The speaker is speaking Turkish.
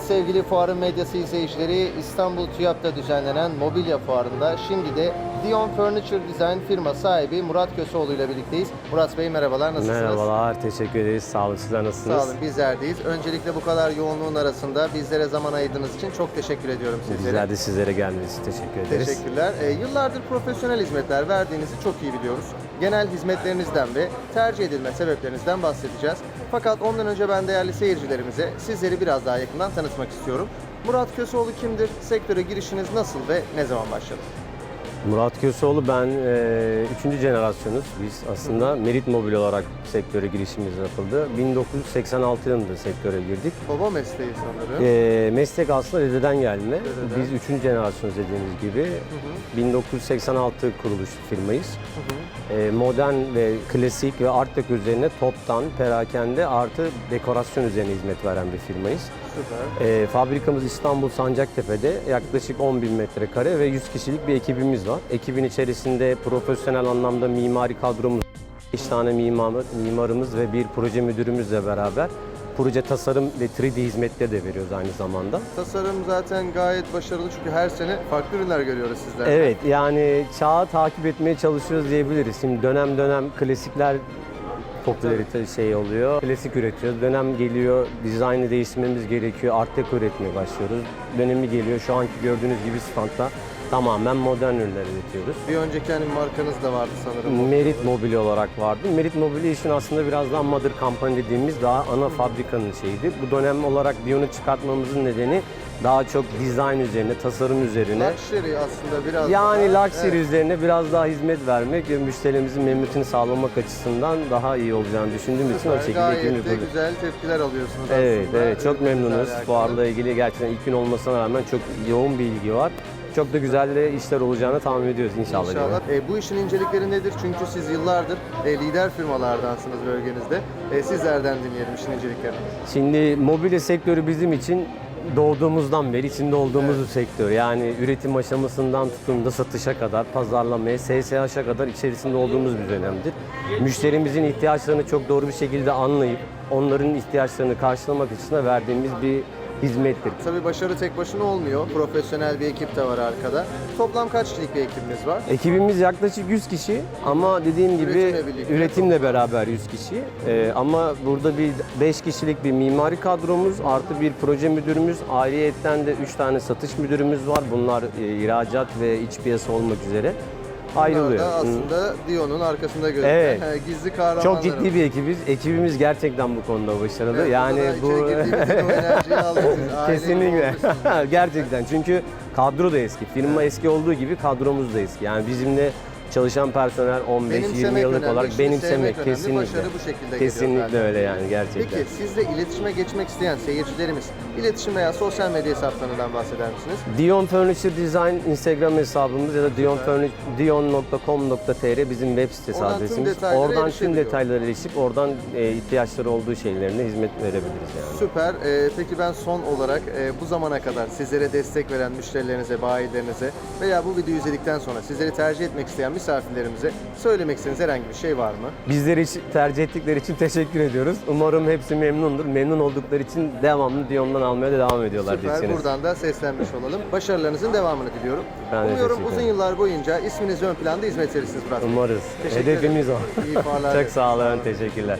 sevgili fuarın medyası izleyicileri. İstanbul TÜYAP'ta düzenlenen mobilya fuarında şimdi de Dion Furniture Design firma sahibi Murat Köseoğlu ile birlikteyiz. Murat Bey merhabalar, nasılsınız? Merhabalar, teşekkür ederiz. Sağ olun, sizler nasılsınız? Sağ olun, bizlerdeyiz. Öncelikle bu kadar yoğunluğun arasında bizlere zaman ayırdığınız için çok teşekkür ediyorum sizlere. Bizler de sizlere geldiğiniz için teşekkür ederiz. Teşekkürler. Ee, yıllardır profesyonel hizmetler verdiğinizi çok iyi biliyoruz. Genel hizmetlerinizden ve tercih edilme sebeplerinizden bahsedeceğiz. Fakat ondan önce ben değerli seyircilerimize sizleri biraz daha yakından tanıtmak istiyorum. Murat Köseoğlu kimdir? Sektöre girişiniz nasıl ve ne zaman başladı? Murat Köseoğlu ben e, üçüncü jenerasyonuz. Biz aslında Merit Mobil olarak sektöre girişimiz yapıldı. 1986 yılında sektöre girdik. Baba mesleği sanırım. E, meslek aslında dededen gelme. Dededen. Biz üçüncü jenerasyonuz dediğimiz gibi. 1986 kuruluş firmayız. E, modern ve klasik ve art deco üzerine toptan, perakende artı dekorasyon üzerine hizmet veren bir firmayız. Süper. E, fabrikamız İstanbul Sancaktepe'de yaklaşık 10 bin metrekare ve 100 kişilik bir ekibimiz var. Ekibin içerisinde profesyonel anlamda mimari kadromuz, 5 tane mimar, mimarımız ve bir proje müdürümüzle beraber proje tasarım ve 3D hizmetleri de veriyoruz aynı zamanda. Tasarım zaten gayet başarılı çünkü her sene farklı ürünler görüyoruz sizlerden. Evet yani çağı takip etmeye çalışıyoruz diyebiliriz. Şimdi dönem dönem klasikler popülarite şey oluyor. Klasik üretiyoruz. Dönem geliyor, dizaynı değiştirmemiz gerekiyor. Art deco üretmeye başlıyoruz. Dönemi geliyor. Şu anki gördüğünüz gibi standta tamamen modern ürünler üretiyoruz. Bir önceki hani markanız da vardı sanırım. Merit Mobilya olarak vardı. Merit Mobilya işin aslında biraz daha mother company dediğimiz daha ana fabrikanın şeyiydi. Bu dönem olarak Dion'u çıkartmamızın nedeni daha çok dizayn üzerine, tasarım üzerine. Luxury aslında biraz Yani daha. luxury Evet. üzerine biraz daha hizmet vermek ve müşterimizin memnuniyetini sağlamak açısından daha iyi olacağını düşündüğümüz için o şekilde Gayet de güzel tepkiler alıyorsunuz Evet, aslında. evet çok memnunuz. alakalı. Fuarla ilgili gerçekten ilk gün olmasına rağmen çok yoğun bir ilgi var. Çok da güzel de işler olacağını tahmin ediyoruz inşallah. İnşallah. E, bu işin incelikleri nedir? Çünkü siz yıllardır e, lider firmalardansınız bölgenizde. E, sizlerden dinleyelim işin inceliklerini. Şimdi mobilya sektörü bizim için doğduğumuzdan beri içinde olduğumuz bir sektör. Yani üretim aşamasından tutun da satışa kadar, pazarlamaya, SSH'a kadar içerisinde olduğumuz bir dönemdir. Müşterimizin ihtiyaçlarını çok doğru bir şekilde anlayıp onların ihtiyaçlarını karşılamak için de verdiğimiz bir hizmettir. Tabii başarı tek başına olmuyor. Profesyonel bir ekip de var arkada. Toplam kaç kişilik bir ekibimiz var? Ekibimiz yaklaşık 100 kişi ama dediğim gibi Üretimle birlikte. üretimle beraber 100 kişi. Ee, ama burada bir 5 kişilik bir mimari kadromuz artı bir proje müdürümüz, ayrıyetten de 3 tane satış müdürümüz var. Bunlar e, ihracat ve iç piyasa olmak üzere ayrılıyor. da Hı. aslında Dion'un arkasında gözüken Evet. gizli kahramanlar. Çok ciddi bir ekibiz. Ekibimiz gerçekten bu konuda başarılı. Evet, yani bu Kesinlikle. Gerçekten. Çünkü kadro da eski. Firma eski olduğu gibi kadromuz da eski. Yani bizimle çalışan personel 15-20 Benimsemek yıllık önemli, olarak benimsemek kesinlikle. başarı bu şekilde Kesinlikle öyle yani gerçekten. Peki sizle iletişime geçmek isteyen seyircilerimiz iletişim veya sosyal medya hesaplarından bahseder misiniz? Dion Furniture Design Instagram hesabımız ya da Dion dion.com.tr bizim web sitesi tüm adresimiz. detaylara oradan tüm detaylara erişip oradan e, ihtiyaçları olduğu şeylerine hizmet verebiliriz yani. Süper. Ee, peki ben son olarak e, bu zamana kadar sizlere destek veren müşterilerinize, bayilerinize veya bu videoyu izledikten sonra sizleri tercih etmek isteyen misafirlerimize söylemek istediğiniz herhangi bir şey var mı? Bizleri için, tercih ettikleri için teşekkür ediyoruz. Umarım hepsi memnundur. Memnun oldukları için devamlı Dion'dan almaya da devam ediyorlar Süper. diyeceksiniz. Buradan da seslenmiş olalım. Başarılarınızın devamını diliyorum. Ben de Umuyorum teşekkür uzun ederim. yıllar boyunca isminiz ön planda hizmet verirsiniz Murat Bey. Umarız. Teşekkür Hedefimiz ederim. o. İyi fuarlar. Çok sağ olun. Teşekkürler.